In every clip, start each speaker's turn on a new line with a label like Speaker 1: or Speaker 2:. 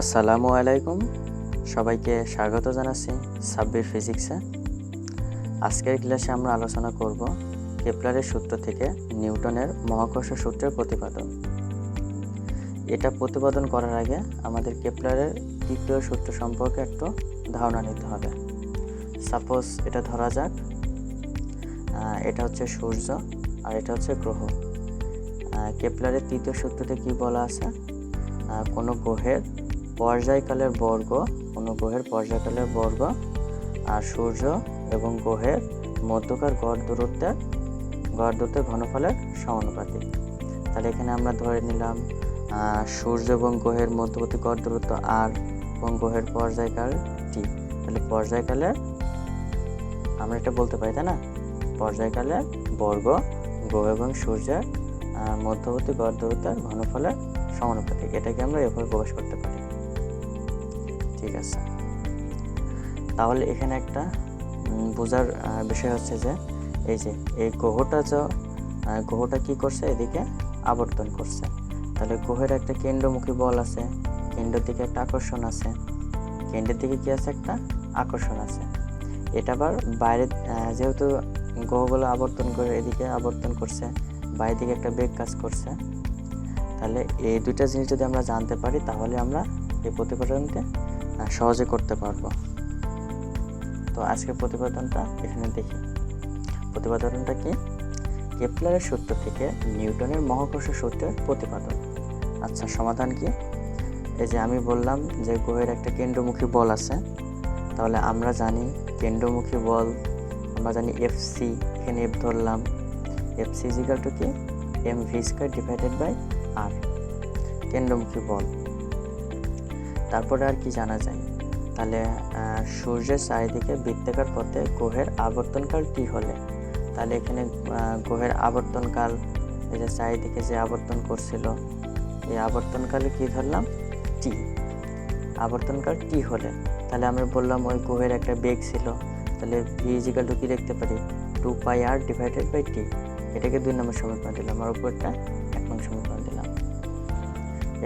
Speaker 1: আসসালামু আলাইকুম। সবাইকে স্বাগত জানাচ্ছি সাব্বির ফিজিক্সে। আজকের ক্লাসে আমরা আলোচনা করব কেপলারের সূত্র থেকে নিউটনের মহাকর্ষ সূত্রের প্রতিপাদন। এটা প্রতিপাদন করার আগে আমাদের কেপলারের তৃতীয় সূত্র সম্পর্কে একটু ধারণা নিতে হবে। সাপোজ এটা ধরা যাক এটা হচ্ছে সূর্য আর এটা হচ্ছে গ্রহ। কেপলারের তৃতীয় সূত্রতে কি বলা আছে? কোনো গ্রহের পর্যায়কালের বর্গ কোনো গ্রহের পর্যায়কালের বর্গ, আর সূর্য এবং গ্রহের মধ্যকার গড় দূরত্বের গড় দূরত্বের ঘনফলের সমানুপাতিক। তাহলে এখানে আমরা ধরে নিলাম সূর্য এবং গ্রহের মধ্যবর্তী গড় দূরত্ব আর এবং গ্রহের পর্যায়কাল টি তাহলে পর্যায়কালে আমরা এটা বলতে পারি, তাই না? পর্যায়কালে বর্গ, গ্রহ এবং সূর্যের মধ্যবর্তী গড় দূরত্বের ঘনফলের সমানুপাতিক। এটাকে আমরা এভাবে প্রকাশ করতে পারি। ঠিক আছে। তাহলে এখানে একটা বোঝার বিষয় হচ্ছে যে, এই যে, এই গ্রহটা যে গ্রহটা কি করছে? এদিকে আবর্তন করছে। তাহলে গ্রহের একটা কেন্দ্রমুখী বল আছে, কেন্দ্রের দিকে একটা আকর্ষণ আছে, কেন্দ্রের দিকে কি আছে? একটা আকর্ষণ আছে। এটা আবার বাইরে যেহেতু গ্রহগুলো আবর্তন করে এদিকে আবর্তন করছে, বাইরের দিকে একটা বেগ কাজ করছে, তাহলে এই দুইটা জিনিস যদি আমরা জানতে পারি, তাহলে আমরা এই প্রতিপাদনকে সহজে করতে পারব। তো আজকের প্রতিবেদনটা এখানে দেখি। প্রতিপাদনটা কি? কেপলারের সূত্র থেকে নিউটনের মহাকর্ষ সূত্রের প্রতিপাদন আচ্ছা সমাধান কি? এই যে আমি বললাম যে গ্রহের একটা কেন্দ্রমুখী বল আছে, তাহলে আমরা জানি কেন্দ্রমুখী বল, আমরা জানি এফ সি এখানে এফ ধরলাম। এফ সি ইজিক্যাল টু কি? M V square divided by R কেন্দ্রমুখী বল। তারপরে আর কি জানা যায়? তাহলে সূর্যের চারিদিকে বৃত্তাকার পথে গ্রহের আবর্তনকাল টি হলে? তাহলে এখানে গ্রহের আবর্তনকাল, এই যে চারিদিকে যে আবর্তন করছিল, এই আবর্তনকালে কি ধরলাম? টি। আবর্তনকাল টি হলে? তাহলে আমরা বললাম ওই গ্রহের একটা বেগ ছিল, তাহলে ভি ইজিক্যাল টু কি লিখতে পারি? Two pi R divided by T এটাকে দুই নম্বর সমীকরণ দিলাম, আর উপরটা এক নম্বর সমীকরণ দিলাম।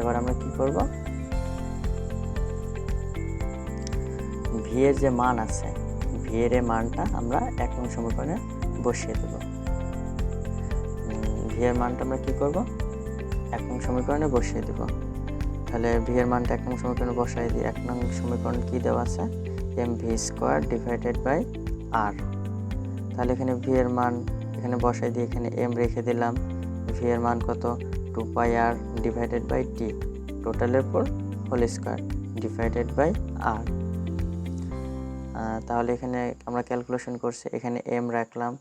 Speaker 1: এবার আমরা কি করব? ভি এর যে মান আছে ভি এর মানটা আমরা এক নং সমীকরণে বসিয়ে দেব। ভি এর মানটা আমরা কি করব? এক নং সমীকরণে বসিয়ে দেব। তাহলে ভি এর মানটা এক নং সমীকরণে বসাই দিই। এক নং সমীকরণ কি দেওয়া আছে? M V square divided by R তাহলে এখানে ভি এর মান এখানে বসাই দিয়ে এখানে এম রেখে দিলাম। ভি এর মান কত? Two pi R divided by T টোটালের পর whole square divided by R তাহলে এখানে আমরা ক্যালকুলেশন করছি। এখানে এম রাখলাম।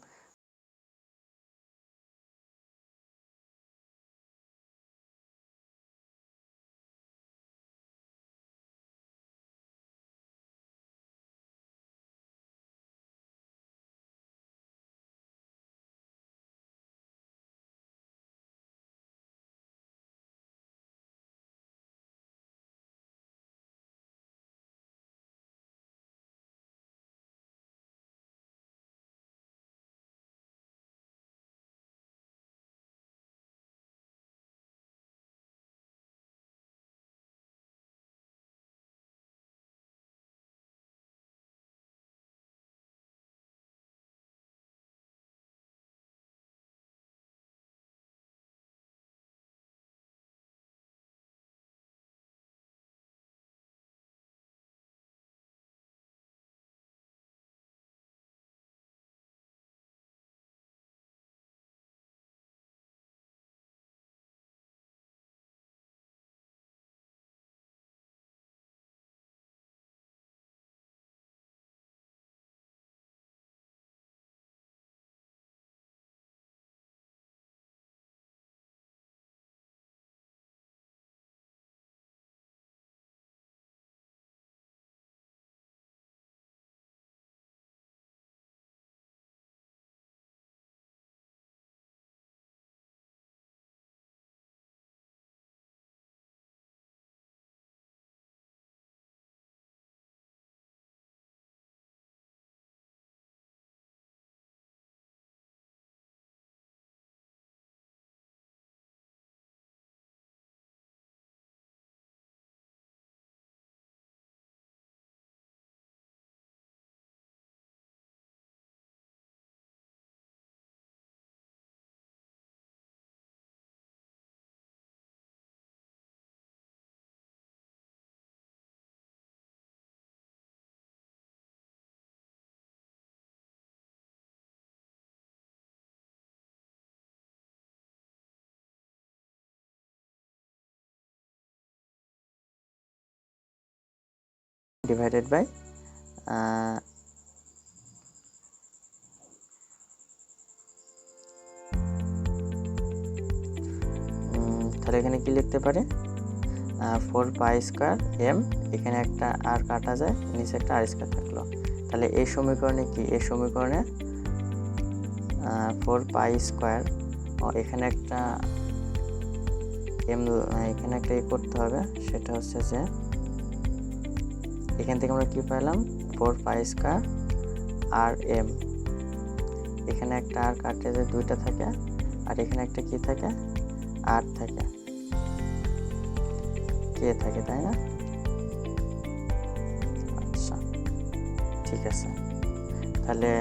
Speaker 1: ডিভাইডেড বাই তাহলে এখানে কি লিখতে পারি? ফোর পাই স্কোয়ার এম এখানে একটা আর কাটা যায়, নিচে একটা আর স্কোয়ার থাকল। তাহলে এই সমীকরণে কি? এই সমীকরণে ফোর পাই স্কোয়ার এখানে একটা এম এখানে একটা করতে হবে, সেটা হচ্ছে যে এখান থেকে আমরা কি পেলাম four pi square R M এখানে একটা আর কাটে দুইটা থাকে, আর এখানে একটা কি থাকে? আর থাকে। কে থাকে, তাই না? আচ্ছা ঠিক আছে। তাহলে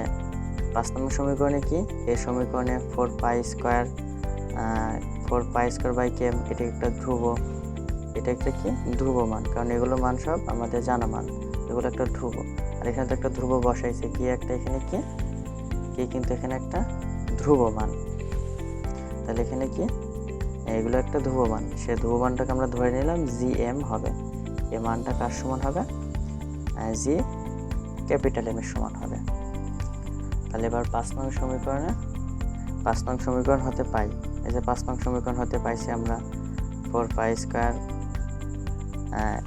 Speaker 1: পাঁচ নম্বর সমীকরণে কি? এই সমীকরণে four pi square four pi square by K এটি একটা ধ্রুব এটা একটা কি? ধ্রুব মান। কারণ এগুলো মান সব আমাদের জানা মান। এগুলো একটা ধ্রুব। আর এখানে তো একটা ধ্রুব বসাইছে। কি একটা এখানে কি? কি কিন্তু এখানে একটা ধ্রুব মান। তাহলে এখানে কি? এগুলো একটা ধ্রুবমান সে ধ্রুবমানটাকে আমরা ধরে নিলাম জি এম হবে। এ মানটা কার সমান হবে? জি ক্যাপিটাল এম এর সমান হবে। তাহলে এবার পাঁচ নং সমীকরণে পাঁচ নং সমীকরণ হতে পাই। এই যে পাঁচ নং সমীকরণ হতে পাইছি আমরা। ফোর পাই স্কোয়ার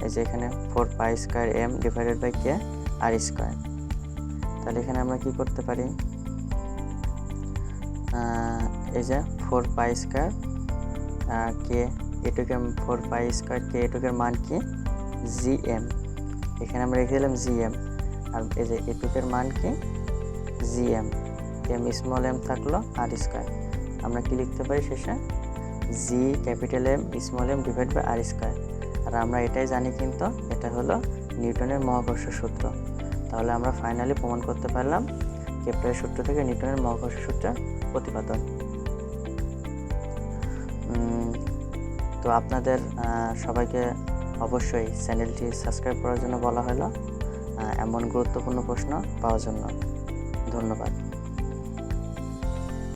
Speaker 1: এই যে এখানে four pi square M divided by K R square তাহলে এখানে আমরা কি করতে পারি? এই যে ফোর পাই স্কোয়ার কে এটুকের ফোর পাই স্কোয়ার কে এটুকের মান কি? জি এম এখানে আমরা রেখে দিলাম জি এম আর এই যে এটুকের মান কি? G M M small M থাকল আর স্কোয়ার আমরা কি লিখতে পারি শেষে? G capital M small M divide by R square আর আমরা এটাই জানি কিন্তু এটা হলো নিউটনের মহাকর্ষ সূত্র। তাহলে আমরা ফাইনালি প্রমাণ করতে পারলাম কেপলারের সূত্র থেকে নিউটনের মহাকর্ষ সূত্রের প্রতিপাদন। তো আপনাদের সবাইকে অবশ্যই চ্যানেলটি সাবস্ক্রাইব করার জন্য বলা হলো। এমন গুরুত্বপূর্ণ প্রশ্ন পাওয়ার জন্য। ধন্যবাদ।